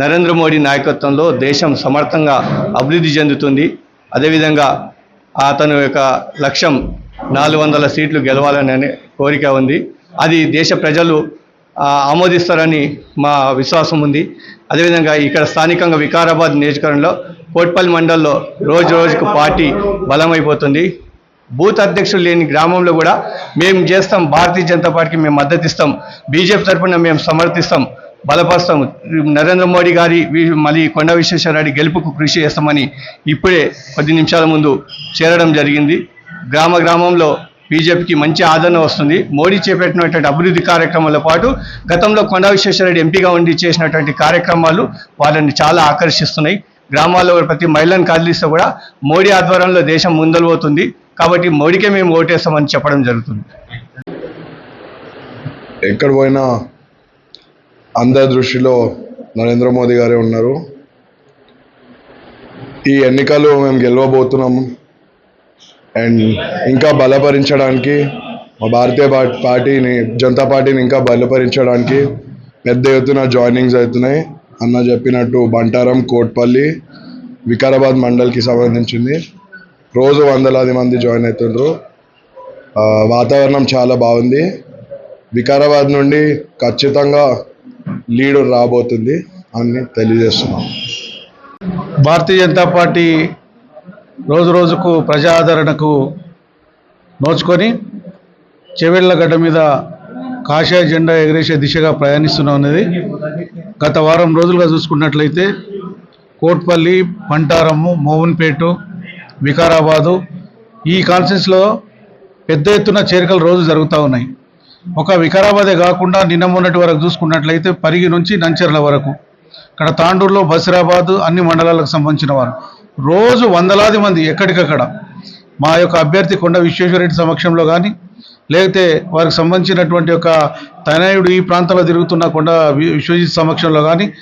నరేంద్ర మోడీ నాయకత్వంలో దేశం సమర్థంగా అభివృద్ధి చెందుతుంది. అదేవిధంగా అతను యొక్క లక్ష్యం నాలుగు వందల సీట్లు గెలవాలనే కోరిక ఉంది. అది దేశ ప్రజలు ఆమోదిస్తారని మా విశ్వాసం ఉంది. అదేవిధంగా ఇక్కడ స్థానికంగా వికారాబాద్ నియోజకవర్గంలో కోట్పల్లి మండల్లో రోజు రోజుకు పార్టీ బలమైపోతుంది. బూత్ అధ్యక్షులు లేని గ్రామంలో కూడా మేము చేస్తాం భారతీయ జనతా పార్టీకి మేము మద్దతు ఇస్తాం బీజేపీ తరఫున మేము సమర్థిస్తాం. బలపరుస్తాం. నరేంద్ర మోడీ గారి మళ్ళీ కొండ విశ్వేశ్వరరెడ్డి గెలుపుకు కృషి చేస్తామని ఇప్పుడే కొద్ది నిమిషాల ముందు చేరడం జరిగింది. గ్రామ గ్రామంలో బీజేపీకి మంచి ఆదరణ వస్తుంది. మోడీ చేపట్టినటువంటి అభివృద్ధి కార్యక్రమాలతో పాటు గతంలో కొండ విశ్వేశ్వరరెడ్డి ఎంపీగా ఉండి చేసినటువంటి కార్యక్రమాలు వాళ్ళని చాలా ఆకర్షిస్తున్నాయి. గ్రామాల్లో ప్రతి మహిళను కదిలిస్తే కూడా మోడీ ఆధ్వర్యంలో దేశం ముందలు పోతుంది కాబట్టి మోడీకే మేము ఓటేస్తామని చెప్పడం జరుగుతుంది. ఎక్కడ పోయినా అందరి దృష్టిలో నరేంద్ర మోదీ గారే ఉన్నారు. ఈ ఎన్నికలు మేము గెలవబోతున్నాము. అండ్ ఇంకా బలపరించడానికి మా భారతీయ పార్టీని జనతా పార్టీని ఇంకా బలపరించడానికి పెద్ద ఎత్తున జాయినింగ్స్ అవుతున్నాయి. అన్న చెప్పినట్టు బంటారం కోట్పల్లి వికారాబాద్ మండల్కి సంబంధించింది. రోజు వందలాది మంది జాయిన్ అవుతుండ్రు. వాతావరణం చాలా బాగుంది. వికారాబాద్ నుండి ఖచ్చితంగా లీడర్ రాబోతుంది అని తెలియజేస్తున్నాం. భారతీయ జనతా పార్టీ రోజు రోజుకు ప్రజాదరణకు నోచుకొని చెవిళ్ళ గడ్డ మీద కాషాయ జెండా ఎగరేసే దిశగా ప్రయాణిస్తున్నా అనేది గత వారం రోజులుగా చూసుకున్నట్లయితే కోట్పల్లి పంటారము మోహన్పేట వికారాబాదు ఈ కాన్ఫరెన్స్లో పెద్ద ఎత్తున చేరికలు రోజు జరుగుతూ ఉన్నాయి. ఒక వికారాబాదే కాకుండా నిన్న మొన్నటి వరకు చూసుకున్నట్లయితే పరిగి నుంచి నంచెర్ల వరకు. ఇక్కడ తాండూరులో బసిరాబాద్ అన్ని మండలాలకు సంబంధించిన వారు. రోజు వందలాది మంది ఎక్కడికక్కడ. మా యొక్క అభ్యర్థి కొండ విశ్వేశ్వరరెడ్డి సమక్షంలో కానీ లేకపోతే వారికి సంబంధించినటువంటి ఒక తనయుడు ఈ ప్రాంతంలో తిరుగుతున్న కొండ వి- విశ్వజిత్ సమక్షంలో కానీ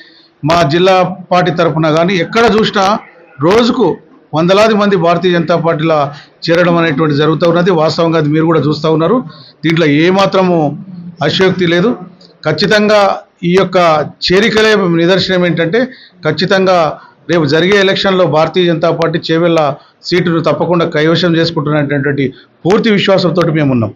మా జిల్లా పార్టీ తరఫున కానీ ఎక్కడ చూసినా రోజుకు వందలాది మంది భారతీయ జనతా పార్టీలో చేరడం అనేటువంటి జరుగుతూ ఉన్నది. వాస్తవంగా అది మీరు కూడా చూస్తూ ఉన్నారు. దీంట్లో ఏమాత్రము అశయోక్తి లేదు. ఖచ్చితంగా ఈ యొక్క చేరికలే నిదర్శనం ఏంటంటే ఖచ్చితంగా రేపు జరిగే ఎలక్షన్లో భారతీయ జనతా పార్టీ చేవెళ్ళ సీటును తప్పకుండా కైవశం చేసుకుంటున్నటువంటి పూర్తి విశ్వాసంతో మేము ఉన్నాం.